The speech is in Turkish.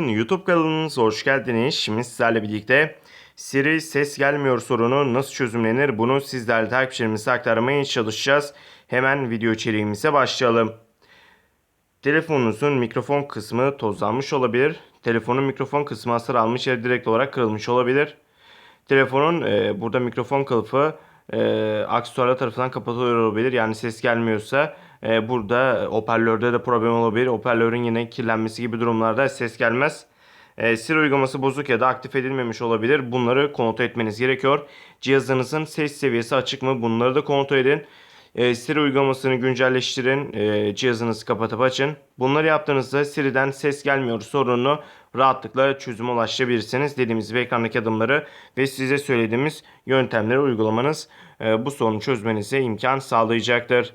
YouTube kanalımıza hoş geldiniz. Şimdi sizlerle birlikte Siri ses gelmiyor sorunu nasıl çözümlenir bunu sizlerle takipçilerimize aktarmaya çalışacağız. Hemen video içeriğimize başlayalım. Telefonunuzun mikrofon kısmı tozlanmış olabilir. Telefonun mikrofon kısmı hasar almış ya direkt olarak kırılmış olabilir. Telefonun e, burada mikrofon kılıfı e, aksesuarlar tarafından kapatılıyor olabilir. Yani ses gelmiyorsa e, burada hoparlörde de problem olabilir. Hoparlörün yine kirlenmesi gibi durumlarda ses gelmez. E, Siri uygulaması bozuk ya da aktif edilmemiş olabilir. Bunları kontrol etmeniz gerekiyor. Cihazınızın ses seviyesi açık mı? Bunları da kontrol edin. E, Siri uygulamasını güncelleştirin. E, cihazınızı kapatıp açın. Bunları yaptığınızda Siri'den ses gelmiyor sorununu rahatlıkla çözüme ulaşabilirsiniz. Dediğimiz ve ekrandaki adımları ve size söylediğimiz yöntemleri uygulamanız e, bu sorunu çözmenize imkan sağlayacaktır.